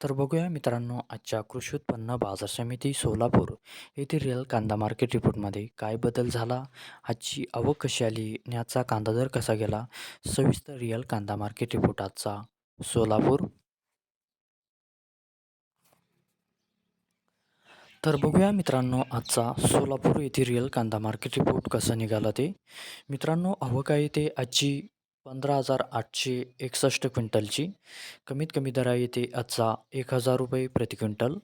तर बघूया मित्रांनो आजच्या कृषी उत्पन्न बाजार समिती सोलापूर येथे रिअल कांदा मार्केट रिपोर्टमध्ये काय बदल झाला? आजची आवक कशी आली? याचा कांदा दर कसा गेला? सविस्तर रिअल कांदा मार्केट रिपोर्ट आजचा सोलापूर. तर बघूया मित्रांनो आजचा सोलापूर येथे रिअल कांदा मार्केट रिपोर्ट कसा निघाला ते. मित्रांनो अवकाळी ते आजची पंधरा हजार आठशे एकसष्ट क्विंटलची. कमीत कमी दर आहे येते आजचा एक हजार रुपये प्रति क्विंटल.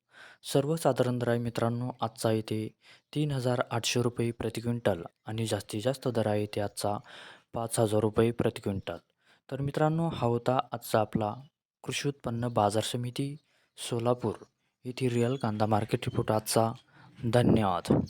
सर्वसाधारण दर आहे मित्रांनो आजचा येते तीन हजार आठशे रुपये प्रति क्विंटल आणि जास्तीत जास्त दर आहे आजचा पाच हजार रुपये प्रति क्विंटल. तर मित्रांनो हा होता आजचा आपला कृषी उत्पन्न बाजार समिती सोलापूर येथे रिअल कांदा मार्केट रिपोर्ट आजचा. धन्यवाद.